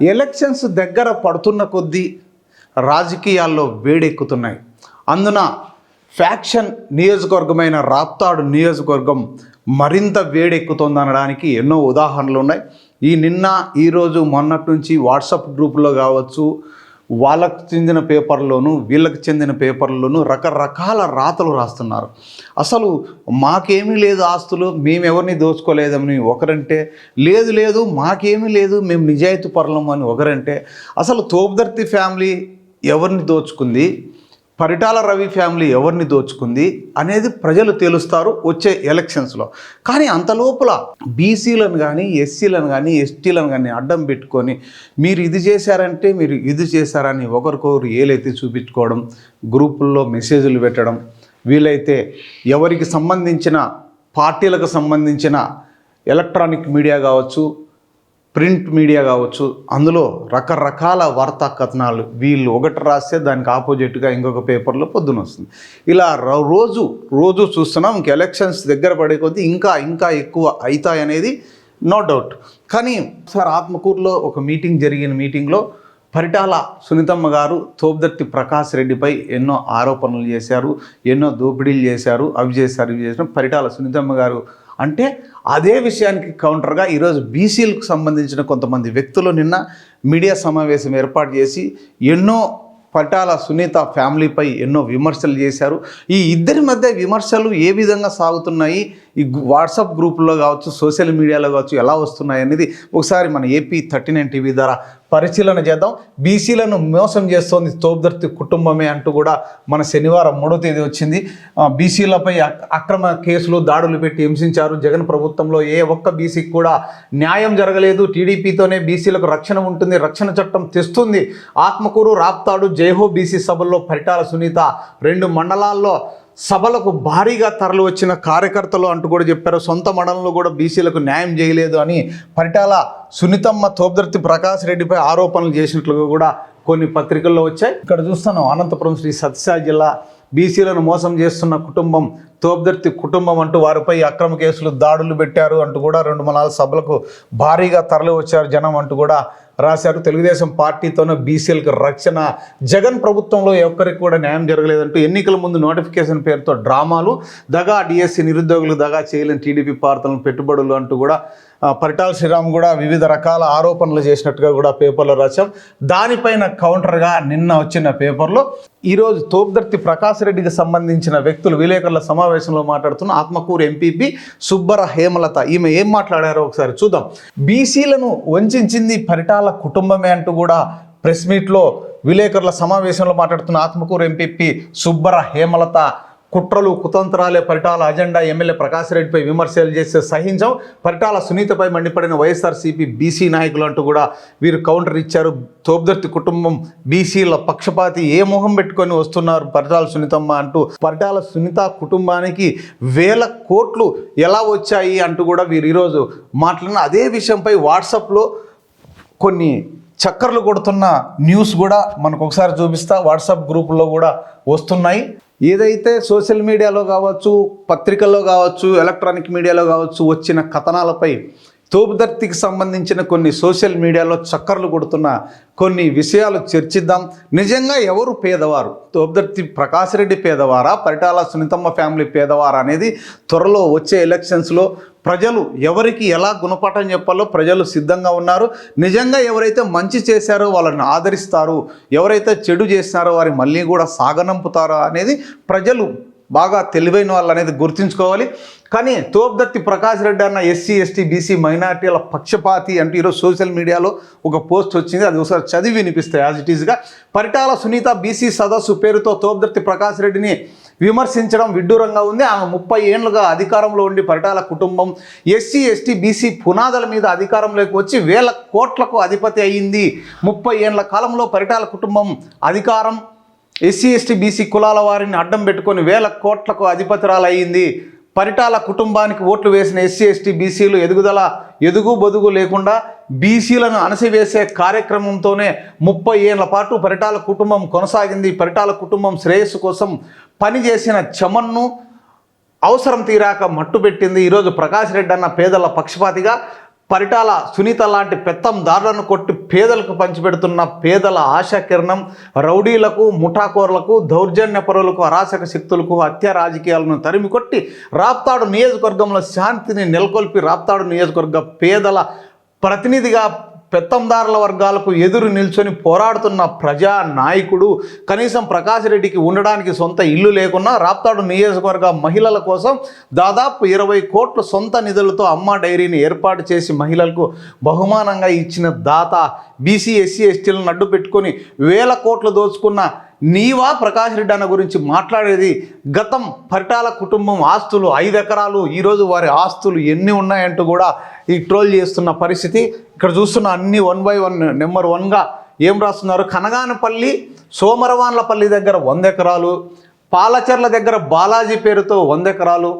Elections దగ్గర పడుతున్న కొద్దీ రాజకీయాల్లో వేడెక్కుతున్నాయి. అందున ఫ్యాక్షన్ నియోజకవర్గమైన రాప్తాడు నియోజకవర్గం మరింత వేడెక్కుతోంది అనడానికి ఎన్నో ఉదాహరణలు ఉన్నాయి ఈ నిన్న ఈరోజు మొన్నటి నుంచి వాట్సాప్ గ్రూపులో కావచ్చు వాళ్ళకు చెందిన పేపర్లోను వీళ్ళకి చెందిన పేపర్లోను రకరకాల రాతలు రాస్తున్నారు. అసలు మాకేమీ లేదు ఆస్తులు మేము ఎవరిని దోచుకోలేదని ఒకరంటే లేదు లేదు మాకేమీ లేదు మేము నిజాయితీ పరులం అని ఒకరంటే అసలు తోపుదర్తి ఫ్యామిలీ ఎవరిని దోచుకుంది? పరిటాల రవి ఫ్యామిలీ ఎవరిని దోచుకుంది అనేది ప్రజలు తెలుస్తారు వచ్చే ఎలక్షన్స్లో. కానీ అంత లోపల బీసీలను కానీ ఎస్సీలను కానీ ఎస్టీలను కానీ అడ్డం పెట్టుకొని మీరు ఇది చేశారంటే మీరు ఇది చేశారని ఒకరికొకరు ఏలైతే చూపించుకోవడం గ్రూపుల్లో మెసేజ్లు పెట్టడం వీలైతే ఎవరికి సంబంధించిన పార్టీలకు సంబంధించిన ఎలక్ట్రానిక్ మీడియా కావచ్చు ప్రింట్ మీడియా కావచ్చు అందులో రకరకాల వార్తా కథనాలు వీళ్ళు ఒకటి రాస్తే దానికి ఆపోజిట్గా ఇంకొక పేపర్లో పొద్దున వస్తుంది. ఇలా రోజు రోజు చూస్తున్నాం ఇంక ఎలక్షన్స్ దగ్గర పడే కొద్దీ ఇంకా ఇంకా ఎక్కువ అవుతాయి అనేది నో డౌట్. కానీ సార్ ఆత్మకూరులో ఒక మీటింగ్ జరిగిన మీటింగ్లో పరిటాల సునీతమ్మ గారు తోపుదర్తి ప్రకాష్ రెడ్డిపై ఎన్నో ఆరోపణలు చేశారు ఎన్నో దోపిడీలు చేశారు అవి చేశారు ఇవి చేసిన పరిటాల సునీతమ్మ గారు అంటే అదే విషయానికి కౌంటర్గా ఈరోజు బీసీలకు సంబంధించిన కొంతమంది వ్యక్తులు నిన్న మీడియా సమావేశం ఏర్పాటు చేసి ఎన్నో పటాల సునీత ఫ్యామిలీపై ఎన్నో విమర్శలు చేశారు. ఈ ఇద్దరి మధ్య విమర్శలు ఏ విధంగా సాగుతున్నాయి? ఈ వాట్సాప్ గ్రూపుల్లో కావచ్చు సోషల్ మీడియాలో కావచ్చు ఎలా వస్తున్నాయి అనేది ఒకసారి మన ఏపీ థర్టీ నైన్ టీవీ ద్వారా పరిశీలన చేద్దాం. బీసీలను మోసం చేస్తోంది తోపుదర్తి కుటుంబమే అంటూ కూడా మన శనివారం మూడో తేదీ వచ్చింది. బీసీలపై అక్రమ కేసులు దాడులు పెట్టి హింసించారు. జగన్ ప్రభుత్వంలో ఏ ఒక్క బీసీకి కూడా న్యాయం జరగలేదు. టీడీపీతోనే బీసీలకు రక్షణ ఉంటుంది రక్షణ చట్టం తెస్తుంది. ఆత్మకూరు రాప్తాడు జైహో బీసీ సభల్లో పరిటాల సునీత రెండు మండలాల్లో సభలకు భారీగా తరలి వచ్చిన కార్యకర్తలు అంటూ కూడా చెప్పారు. సొంత మండలంలో కూడా బీసీలకు న్యాయం చేయలేదు అని పరిటాల సునీతమ్మ తోపుదర్తి ప్రకాష్ రెడ్డిపై ఆరోపణలు చేసినట్లుగా కూడా కొన్ని పత్రికల్లో వచ్చాయి. ఇక్కడ చూస్తాను అనంతపురం శ్రీ సత్యసాయి జిల్లా బీసీలను మోసం చేస్తున్న కుటుంబం తోపుదర్తి కుటుంబం అంటూ వారిపై అక్రమ కేసులు దాడులు పెట్టారు అంటూ కూడా రెండు మూడు నాలుగు సభలకు భారీగా తరలి వచ్చారు జనం అంటూ కూడా రాశారు. తెలుగుదేశం పార్టీతోనే బీసీలకు రక్షణ జగన్ ప్రభుత్వంలో ఒక్కరికి కూడా న్యాయం జరగలేదంటూ ఎన్నికల ముందు నోటిఫికేషన్ పేరుతో డ్రామాలు దగా డిఎస్సి నిరుద్యోగులు దగా చేయలేని టీడీపీ పార్టీలను పెట్టుబడులు అంటూ కూడా పరిటాల శ్రీరామ్ కూడా వివిధ రకాల ఆరోపణలు చేసినట్టుగా కూడా పేపర్లో రాశాం. దానిపైన కౌంటర్గా నిన్న వచ్చిన పేపర్లో ఈరోజు తోపుదర్తి ప్రకాశ్ రెడ్డికి సంబంధించిన వ్యక్తులు విలేకరుల సమావేశం సమావేశంలో మాట్లాడుతున్న ఆత్మకూరు ఎంపీపీ సుబ్బర హేమలత. ఈమె ఏం మాట్లాడారో ఒకసారి చూద్దాం. బీసీలను వంచింది పరిటాల కుటుంబమే అంటూ కూడా ప్రెస్ మీట్లో విలేకరుల సమావేశంలో మాట్లాడుతున్న ఆత్మకూరు ఎంపీపీ సుబ్బర హేమలత. కుట్రలు కుతంత్రాలే పరిటాల అజెండా ఎమ్మెల్యే ప్రకాష్ రెడ్డిపై విమర్శలు చేస్తే సహించాం. పరిటాల సునీతపై మండిపడిన వైఎస్ఆర్సీపీ బీసీ నాయకులు అంటూ కూడా వీరు కౌంటర్ ఇచ్చారు. తోబ్దర్తి కుటుంబం బీసీల పక్షపాతి ఏ మొహం పెట్టుకొని వస్తున్నారు పరిటాల సునీతమ్మ అంటూ. పరిటాల సునీత కుటుంబానికి వేల కోట్లు ఎలా వచ్చాయి అంటూ కూడా వీరు ఈరోజు మాట్లాడిన అదే విషయంపై వాట్సాప్లో కొన్ని చక్కర్లు కొడుతున్న న్యూస్ కూడా మనకు ఒకసారి చూపిస్తా. వాట్సాప్ గ్రూపుల్లో కూడా వస్తున్నాయి. ఏదైతే సోషల్ మీడియాలో కావచ్చు పత్రికల్లో కావచ్చు ఎలక్ట్రానిక్ మీడియాలో కావచ్చు వచ్చిన కథనాలపై తోపుదర్తికి సంబంధించిన కొన్ని సోషల్ మీడియాలో చక్కర్లు కొడుతున్న కొన్ని విషయాలు చర్చిద్దాం. నిజంగా ఎవరు పేదవారు? తోపుదర్తి ప్రకాష్ రెడ్డి పేదవారా? పరిటాల సునీతమ్మ ఫ్యామిలీ పేదవారా అనేది త్వరలో వచ్చే ఎలక్షన్స్లో ప్రజలు ఎవరికి ఎలా గుణపాఠం చెప్పాలో ప్రజలు సిద్ధంగా ఉన్నారు. నిజంగా ఎవరైతే మంచి చేశారో వాళ్ళని ఆదరిస్తారు ఎవరైతే చెడు చేసినారో వారి మళ్ళీ కూడా సాగనంపుతారో అనేది ప్రజలు బాగా తెలివైన వాళ్ళు అనేది గుర్తుంచుకోవాలి. కానీ తోపుదత్తి ప్రకాష్ రెడ్డి అన్న ఎస్సీ ఎస్టీ బీసీ మైనార్టీల పక్షపాతి అంటూ ఈరోజు సోషల్ మీడియాలో ఒక పోస్ట్ వచ్చింది. అది ఒకసారి చదివి వినిపిస్తాయి యాజ్ ఇట్ ఈస్గా పరిటాల సునీత బీసీ సదస్సు పేరుతో తోపుదత్తి ప్రకాష్ రెడ్డిని విమర్శించడం విడ్డూరంగా ఉంది. ఆమె ముప్పై ఏండ్లుగా అధికారంలో ఉండి పరిటాల కుటుంబం ఎస్సీ ఎస్టీ బీసీ పునాదుల మీద అధికారంలోకి వచ్చి వేల కోట్లకు అధిపతి అయ్యింది ముప్పై ఏండ్ల కాలంలో పరిటాల కుటుంబం అధికారం ఎస్సీ ఎస్టీ బీసీ కులాల వారిని అడ్డం పెట్టుకొని వేల కోట్లకు అధిపతురాలు అయ్యింది పరిటాల కుటుంబానికి ఓట్లు వేసిన ఎస్సీ ఎస్టీ బీసీలు ఎదుగుదల ఎదుగు బొదుగు లేకుండా బీసీలను అణసివేసే కార్యక్రమంతోనే ముప్పై ఏళ్ళ పాటు పరిటాల కుటుంబం కొనసాగింది. పరిటాల కుటుంబం శ్రేయస్సు కోసం పనిచేసిన చమన్ను అవసరం తీరాక మట్టుబెట్టింది. ఈరోజు ప్రకాష్ రెడ్డి అన్న పేదల పక్షపాతిగా పరిటాల సునీత లాంటి పెత్తందారులను కొట్టి పేదలకు పంచిపెడుతున్న పేదల ఆశాకిరణం రౌడీలకు ముఠాకోర్లకు దౌర్జన్య పరులకు అరాచక శక్తులకు హత్య రాజకీయాలను తరిమి కొట్టి రాప్తాడు నియోజకవర్గంలో శాంతిని నెలకొల్పి రాప్తాడు నియోజకవర్గ పేదల ప్రతినిధిగా పెత్తందారుల వర్గాలకు ఎదురు నిల్చొని పోరాడుతున్న ప్రజా నాయకుడు కనీసం ప్రకాష్ రెడ్డికి ఉండడానికి సొంత ఇల్లు లేకున్నా రాప్తాడు నియోజకవర్గ మహిళల కోసం దాదాపు ఇరవై కోట్ల సొంత నిధులతో అమ్మ డైరీని ఏర్పాటు చేసి మహిళలకు బహుమానంగా ఇచ్చిన దాత బీసీ ఎస్సీ ఎస్టీలను అడ్డు పెట్టుకొని వేల కోట్లు దోచుకున్న నీవా ప్రకాష్ రెడ్డి అన్న గురించి మాట్లాడేది గతం పరిటాల కుటుంబం ఆస్తులు ఐదు ఎకరాలు ఈరోజు వారి ఆస్తులు ఎన్ని ఉన్నాయంటూ కూడా ఈ ట్రోల్ చేస్తున్న పరిస్థితి. ఇక్కడ చూస్తున్న అన్ని వన్ బై వన్ నెంబర్ వన్గా ఏం రాస్తున్నారు? కనగానపల్లి సోమరవాన్లపల్లి దగ్గర వంద ఎకరాలు పాలచర్ల దగ్గర బాలాజీ పేరుతో వంద ఎకరాలు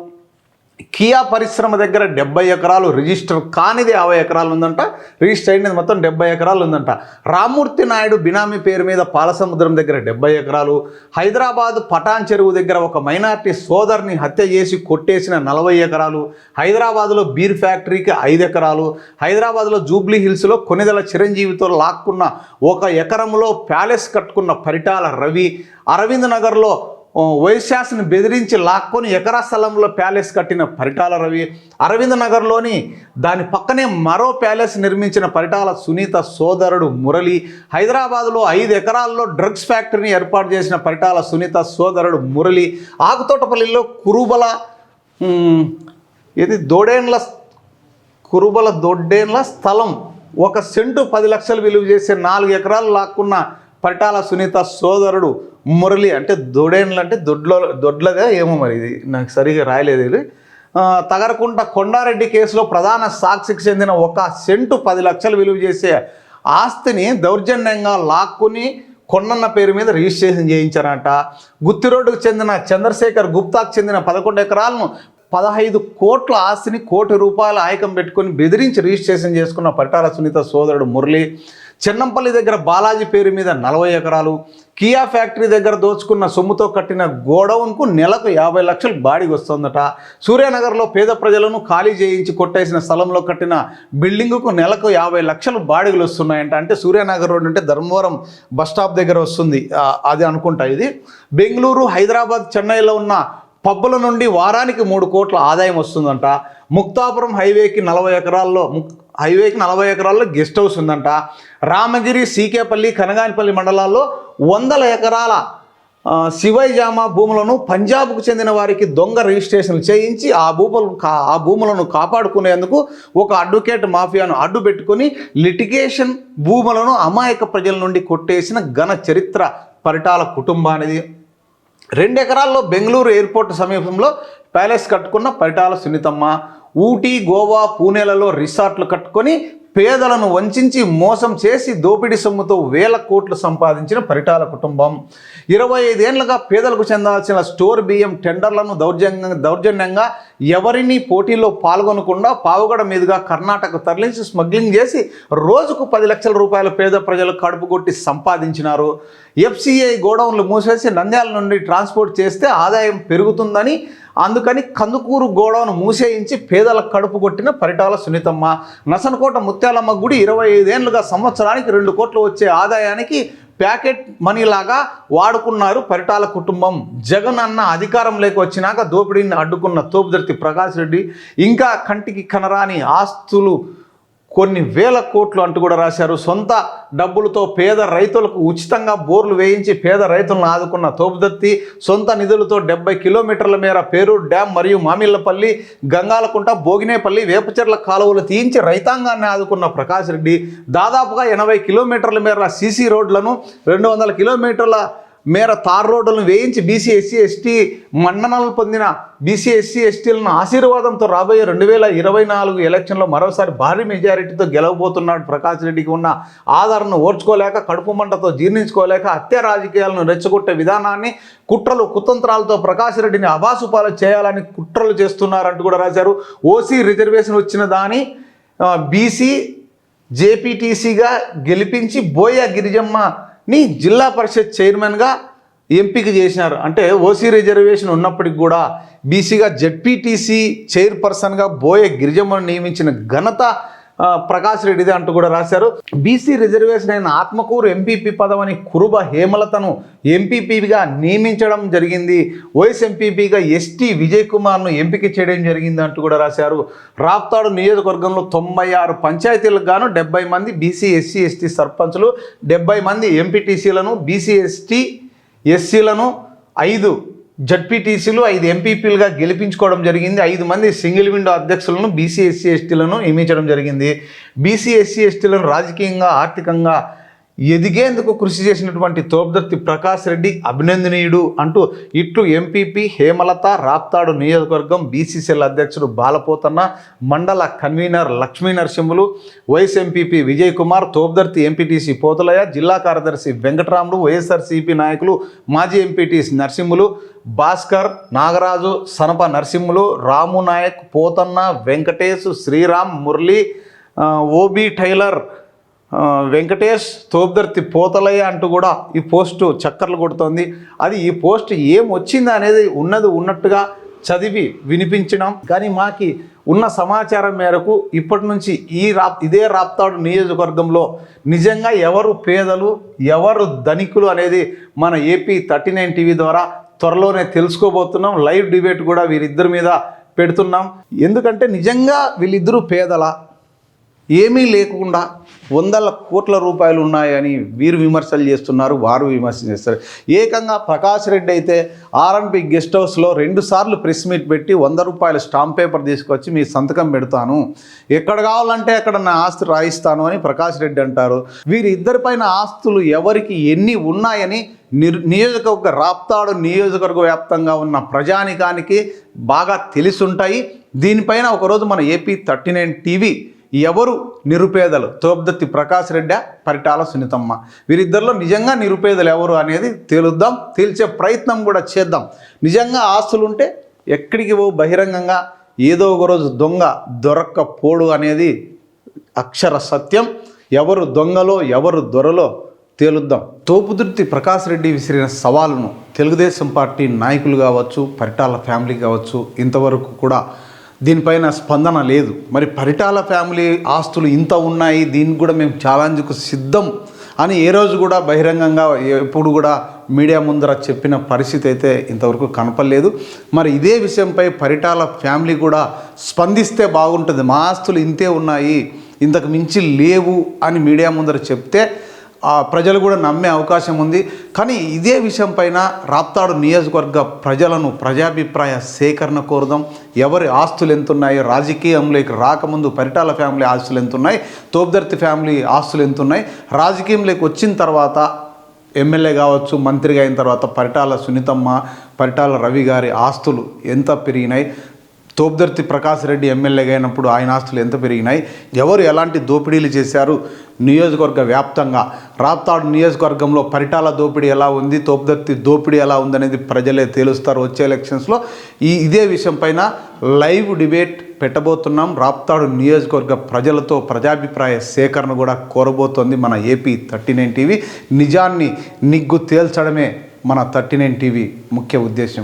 కియా పరిశ్రమ దగ్గర డెబ్బై ఎకరాలు రిజిస్టర్ కానిది యాభై ఎకరాలు ఉందంట రిజిస్టర్ అయినది మొత్తం డెబ్బై ఎకరాలు ఉందంట. రామూర్తి నాయుడు బినామీ పేరు మీద పాలసముద్రం దగ్గర డెబ్బై ఎకరాలు హైదరాబాద్ పటాన్ చెరువు దగ్గర ఒక మైనార్టీ సోదరిని హత్య చేసి కొట్టేసిన నలభై ఎకరాలు హైదరాబాద్లో బీర్ ఫ్యాక్టరీకి ఐదు ఎకరాలు హైదరాబాద్లో జూబ్లీ హిల్స్లో కొనిదల చిరంజీవితో లాక్కున్న ఒక ఎకరంలో ప్యాలెస్ కట్టుకున్న పరిటాల రవి అరవింద్ నగర్లో వైశ్యాస్ని బెదిరించి లాక్కొని ఎకరా స్థలంలో ప్యాలెస్ కట్టిన పరిటాల రవి అరవింద్ నగర్లోని దాని పక్కనే మరో ప్యాలెస్ నిర్మించిన పరిటాల సునీత సోదరుడు మురళి హైదరాబాద్లో ఐదు ఎకరాల్లో డ్రగ్స్ ఫ్యాక్టరీని ఏర్పాటు చేసిన పరిటాల సునీత సోదరుడు మురళి ఆకుతోటపల్లిలో కురుబల ఇది దోడేండ్ల కురుబల దొడ్డేండ్ల స్థలం ఒక సెంటు పది లక్షలు విలువ చేసే నాలుగు ఎకరాలు లాక్కున్న పరిటాల సునీత సోదరుడు మురళి అంటే దొడేన్లు అంటే దొడ్లో దొడ్లగా ఏమో మరి ఇది నాకు సరిగా రాయలేదు ఇది. తగరకుంట కొండారెడ్డి కేసులో ప్రధాన సాక్షికి చెందిన ఒక సెంటు పది లక్షలు విలువ చేసే ఆస్తిని దౌర్జన్యంగా లాక్కుని కొండన్న పేరు మీద రిజిస్ట్రేషన్ చేయించారంట. గుత్తి రోడ్డుకు చెందిన చంద్రశేఖర్ గుప్తాకు చెందిన పదకొండు ఎకరాలను పదహైదు కోట్ల ఆస్తిని కోటి రూపాయల ఆయకం పెట్టుకొని బెదిరించి రిజిస్ట్రేషన్ చేసుకున్న పరిటాల సునీత సోదరుడు మురళి. చెన్నంపల్లి దగ్గర బాలాజీ పేరు మీద నలభై ఎకరాలు కియా ఫ్యాక్టరీ దగ్గర దోచుకున్న సొమ్ముతో కట్టిన గోడౌన్కు నెలకు యాభై లక్షలు బాడికి వస్తుందట సూర్యానగర్లో పేద ప్రజలను ఖాళీ చేయించి కొట్టేసిన స్థలంలో కట్టిన బిల్డింగుకు నెలకు యాభై లక్షలు బాడిగలు వస్తున్నాయంట. అంటే సూర్యానగర్ రోడ్ అంటే ధర్మవరం బస్ స్టాప్ దగ్గర వస్తుంది. అది అనుకుంటా ఇది. బెంగళూరు హైదరాబాద్ చెన్నైలో ఉన్న పబ్బుల నుండి వారానికి మూడు కోట్ల ఆదాయం వస్తుందంట. ముక్తాపురం హైవేకి నలభై ఎకరాల్లో ముక్ హైవేకి నలభై ఎకరాల్లో గెస్ట్ హౌస్ ఉందంట. రామగిరి సీకేపల్లి కనగానిపల్లి మండలాల్లో వందల ఎకరాల శివైజామ భూములను పంజాబ్కు చెందిన వారికి దొంగ రిజిస్ట్రేషన్లు చేయించి ఆ భూములు కా ఆ భూములను కాపాడుకునేందుకు ఒక అడ్వకేట్ మాఫియాను అడ్డు పెట్టుకొని లిటిగేషన్ భూములను అమాయక ప్రజల నుండి కొట్టేసిన ఘన చరిత్ర పరిటాల కుటుంబానిది. రెండు ఎకరాల్లో బెంగళూరు ఎయిర్పోర్ట్ సమీపంలో ప్యాలెస్ కట్టుకున్న పరిటాల సునీతమ్మ ఊటీ గోవా పూణేలలో రిసార్ట్లు కట్టుకొని పేదలను వంచించి మోసం చేసి దోపిడీ సొమ్ముతో వేల కోట్లు సంపాదించిన పరిటాల కుటుంబం. ఇరవై ఐదేళ్ళుగా పేదలకు చెందాల్సిన స్టోర్ బియ్యం టెండర్లను దౌర్జన్యంగా దౌర్జన్యంగా ఎవరిని పోటీలో పాల్గొనకుండా పావుగడ మీదుగా కర్ణాటక తరలించి స్మగ్లింగ్ చేసి రోజుకు పది లక్షల రూపాయల పేద ప్రజలు కడుపు కొట్టి సంపాదించినారు. ఎఫ్సిఐ గోడౌన్లు మూసేసి నంద్యాల నుండి ట్రాన్స్పోర్ట్ చేస్తే ఆదాయం పెరుగుతుందని అందుకని కందుకూరు గోడౌన్ మూసేయించి పేదల కడుపు కొట్టిన పరిటాల సునీతమ్మ. నసనకోట ముత్యాలమ్మ గుడి ఇరవై ఐదేళ్ళుగా సంవత్సరానికి రెండు కోట్లు వచ్చే ఆదాయానికి ప్యాకెట్ మనీలాగా వాడుకున్నారు పరిటాల కుటుంబం. జగన్ అన్న అధికారంలోకి వచ్చినాక దోపిడీని అడ్డుకున్న తోపుదర్తి ప్రకాష్ రెడ్డి ఇంకా కంటికి కనరాని ఆస్తులు కొన్ని వేల కోట్లు అంటూ కూడా రాశారు. సొంత డబ్బులతో పేద రైతులకు ఉచితంగా బోర్లు వేయించి పేద రైతులను ఆదుకున్న తోపుదత్తి సొంత నిధులతో డెబ్బై కిలోమీటర్ల మేర పేరూరు డ్యామ్ మరియు మామిళ్ళపల్లి గంగాలకుంట భోగినేపల్లి వేపచెర్ల కాలువలు తీయించి రైతాంగాన్ని ఆదుకున్న ప్రకాష్ రెడ్డి దాదాపుగా ఎనభై కిలోమీటర్ల మేర సీసీ రోడ్లను రెండు వందల కిలోమీటర్ల మేర తార్ రోడ్లను వేయించి బీసీ ఎస్సీ ఎస్టీ మన్ననలు పొందిన బీసీ ఎస్సీ ఎస్టీలను ఆశీర్వాదంతో రాబోయే రెండు వేల ఇరవై నాలుగు ఎలక్షన్లో మరోసారి భారీ మెజారిటీతో గెలవబోతున్నాడు ప్రకాష్ రెడ్డికి ఉన్న ఆదరణను ఓర్చుకోలేక కడుపు మంటతో జీర్ణించుకోలేక హత్య రాజకీయాలను రెచ్చగొట్టే విధానాన్ని కుట్రలు కుతంత్రాలతో ప్రకాష్ రెడ్డిని అభాసుపాలు చేయాలని కుట్రలు చేస్తున్నారంటూ కూడా రాశారు. ఓసీ రిజర్వేషన్ వచ్చిన దాని బీసీ జేపీటీసీగా గెలిపించి బోయ గిరిజమ్మ ని జిల్లా పరిషత్ చైర్మన్గా ఎంపిక చేసినారు. అంటే ఓసీ రిజర్వేషన్ ఉన్నప్పటికి కూడా బీసీగా జెడ్పీటీసీ చైర్పర్సన్గా బోయే గిరిజమ్మను నియమించిన ఘనత ప్రకాష్ రెడ్డిది అంటూ కూడా రాశారు. బీసీ రిజర్వేషన్ అయిన ఆత్మకూరు ఎంపీపీ పదవని కురుబ హేమలతను ఎంపీపీగా నియమించడం జరిగింది. వైఎస్ ఎంపీపీగా ఎస్టీ విజయ్ కుమార్ను ఎంపిక చేయడం జరిగింది అంటూ కూడా రాశారు. రాప్తాడు నియోజకవర్గంలో తొంభై ఆరు పంచాయతీలకు గాను డెబ్బై మంది బీసీ ఎస్సీ ఎస్టీ సర్పంచ్లు డెబ్బై మంది ఎంపీటీసీలను బీసీ ఎస్టీ ఎస్సీలను ఐదు జడ్పీటీసీలు ఐదు ఎంపీపీలుగా గెలిపించుకోవడం జరిగింది. ఐదు మంది సింగిల్ విండో అధ్యక్షులను బీసీ ఎస్సీ ఎస్టీలను నియమించడం జరిగింది. బీసీ ఎస్సీ ఎస్టీలను రాజకీయంగా ఆర్థికంగా ఎదిగేందుకు కృషి చేసినటువంటి తోపుదర్తి ప్రకాష్ రెడ్డి అభినందనీయుడు అంటూ ఇట్లు ఎంపీపీ హేమలత రాప్తాడు నియోజకవర్గం బీసీసీఎల్ అధ్యక్షుడు బాలపోతన్న మండల convener Lakshmi Narasimhulu vice MPP Vijay Kumar Thopudurthi MPTC Pothulaiah జిల్లా కార్యదర్శి వెంకటరాములు వైఎస్ఆర్సీపీ నాయకులు మాజీ ఎంపీటీసీ నరసింహులు భాస్కర్ నాగరాజు సనప నరసింహులు రాము నాయక్ పోతన్న వెంకటేష్ శ్రీరామ్ మురళి ఓబీ టైలర్ వెంకటేష్ తోపుదర్తి పోతలయ్య అంటూ కూడా ఈ పోస్టు చక్కర్లు కొడుతోంది. అది ఈ పోస్ట్ ఏం వచ్చింది అనేది ఉన్నది ఉన్నట్టుగా చదివి వినిపించడం. కానీ మాకి ఉన్న సమాచారం మేరకు ఇప్పటి నుంచి ఈ రా ఇదే రాప్తాడు నియోజకవర్గంలో నిజంగా ఎవరు పేదలు ఎవరు ధనికులు అనేది మన ఏపీ థర్టీ నైన్ టీవీ ద్వారా త్వరలోనే తెలుసుకోబోతున్నాం. లైవ్ డిబేట్ కూడా వీరిద్దరి మీద పెడుతున్నాం. ఎందుకంటే నిజంగా వీళ్ళిద్దరూ పేదల ఏమీ లేకుండా వందల కోట్ల రూపాయలు ఉన్నాయని వీరు విమర్శలు చేస్తున్నారు వారు విమర్శ చేస్తారు. ఏకంగా ప్రకాష్ రెడ్డి అయితే ఆర్ఎంపి గెస్ట్ హౌస్లో రెండు సార్లు ప్రెస్ మీట్ పెట్టి వంద రూపాయల స్టాంప్ పేపర్ తీసుకొచ్చి మీ సంతకం పెడతాను. ఎక్కడ కావాలంటే అక్కడ నా ఆస్తి రాయిస్తాను అని ప్రకాష్ రెడ్డి అంటారు. వీరిద్దరిపైన ఆస్తులు ఎవరికి ఎన్ని ఉన్నాయని నిర్ నియోజకవర్గ రాప్తాడు నియోజకవర్గ వ్యాప్తంగా ఉన్న ప్రజానికానికి బాగా తెలిసుంటాయి. దీనిపైన ఒకరోజు మన ఏపీ థర్టీ నైన్ టీవీ ఎవరు నిరుపేదలు? తోబ్దత్తి ప్రకాష్ రెడ్డి పరిటాల సునీతమ్మ. వీరిద్దరిలో నిజంగా నిరుపేదలు ఎవరు అనేది తేలుద్దాం తేల్చే ప్రయత్నం కూడా చేద్దాం. నిజంగా ఆస్తులు ఉంటే ఎక్కడికి పో బహిరంగంగా ఏదో ఒక రోజు దొంగ దొరక్కపోడు అనేది అక్షర సత్యం. ఎవరు దొంగలో ఎవరు దొరలో తేలుద్దాం. తోపుదుర్తి ప్రకాష్ రెడ్డి విసిరిన సవాలును తెలుగుదేశం పార్టీ నాయకులు కావచ్చు పరిటాల ఫ్యామిలీ కావచ్చు ఇంతవరకు కూడా దీనిపైన స్పందన లేదు. మరి పరిటాల ఫ్యామిలీ ఆస్తులు ఇంత ఉన్నాయి దీన్ని కూడా మేము ఛాలెంజ్కు సిద్ధం అని ఏ రోజు కూడా బహిరంగంగా ఎప్పుడు కూడా మీడియా ముందర చెప్పిన పరిస్థితి అయితే ఇంతవరకు కనపడలేదు. మరి ఇదే విషయంపై పరిటాల ఫ్యామిలీ కూడా స్పందిస్తే బాగుంటుంది. మా ఆస్తులు ఇంతే ఉన్నాయి ఇంతకు మించి లేవు అని మీడియా ముందర చెప్తే ప్రజలు కూడా నమ్మే అవకాశం ఉంది. కానీ ఇదే విషయం పైన రాప్తాడు నియోజకవర్గ ప్రజలను ప్రజాభిప్రాయ సేకరణ కోరుదాం. ఎవరి ఆస్తులు ఎంతున్నాయో రాజకీయంలోకి రాకముందు పరిటాల ఫ్యామిలీ ఆస్తులు ఎంతున్నాయి. తోపుదర్తి ఫ్యామిలీ ఆస్తులు ఎంతున్నాయి. రాజకీయంలోకి వచ్చిన తర్వాత ఎమ్మెల్యే కావచ్చు మంత్రిగా అయిన తర్వాత పరిటాల సునీతమ్మ పరిటాల రవి గారి ఆస్తులు ఎంత పెరిగినాయి? తోపుదర్తి ప్రకాష్ రెడ్డి ఎమ్మెల్యేగా అయినప్పుడు ఆయన ఆస్తులు ఎంత పెరిగినాయి? ఎవరు ఎలాంటి దోపిడీలు చేశారు? నియోజకవర్గ వ్యాప్తంగా. రాప్తాడు నియోజకవర్గంలో పరిటాల దోపిడీ ఎలా ఉంది? తోపుదర్తి దోపిడీ ఎలా ఉందనేది ప్రజలే తేలుస్తారు వచ్చే ఎలక్షన్స్లో. ఈ ఇదే విషయంపైన లైవ్ డిబేట్ పెట్టబోతున్నాం. రాప్తాడు నియోజకవర్గ ప్రజలతో ప్రజాభిప్రాయ సేకరణ కూడా కోరబోతోంది మన ఏపీ థర్టీ నైన్ టీవీ. నిజాన్ని నిగ్గు తేల్చడమే మన థర్టీ నైన్ టీవీ ముఖ్య ఉద్దేశం